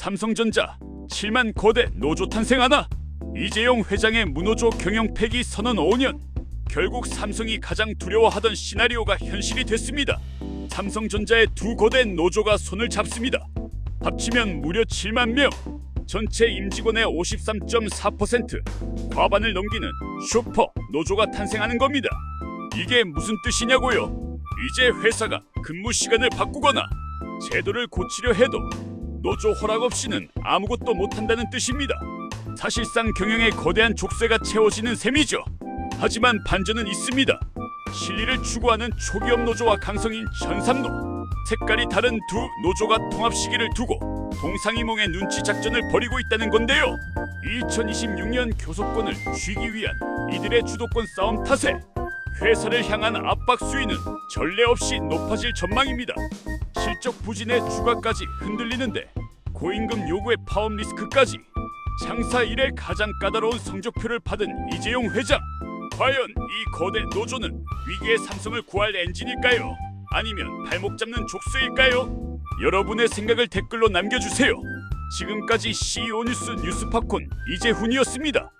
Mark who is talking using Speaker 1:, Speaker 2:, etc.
Speaker 1: 삼성전자 7만 거대 노조 탄생하나 이재용 회장의 무노조 경영 폐기 선언 5년 결국 삼성이 가장 두려워하던 시나리오가 현실이 됐습니다. 삼성전자의 두 거대 노조가 손을 잡습니다. 합치면 무려 7만 명, 전체 임직원의 53.4% 과반을 넘기는 슈퍼 노조가 탄생하는 겁니다. 이게 무슨 뜻이냐고요? 이제 회사가 근무 시간을 바꾸거나 제도를 고치려 해도 노조 허락 없이는 아무것도 못한다는 뜻입니다. 사실상 경영의 거대한 족쇄가 채워지는 셈이죠. 하지만 반전은 있습니다. 실리를 추구하는 초기업 노조와 강성인 전삼노 색깔이 다른 두 노조가 통합 시기를 두고 동상이몽의 눈치 작전을 벌이고 있다는 건데요. 2026년 교섭권을 쥐기 위한 이들의 주도권 싸움 탓에 회사를 향한 압박 수위는 전례 없이 높아질 전망입니다. 실적 부진의 주가까지 흔들리는데 고임금 요구의 파업 리스크까지 장사 이래 가장 까다로운 성적표를 받은 이재용 회장. 과연 이 거대 노조는 위기의 삼성을 구할 엔진일까요? 아니면 발목 잡는 족쇄일까요? 여러분의 생각을 댓글로 남겨주세요. 지금까지 CEO 뉴스 뉴스팝콘 이재훈이었습니다.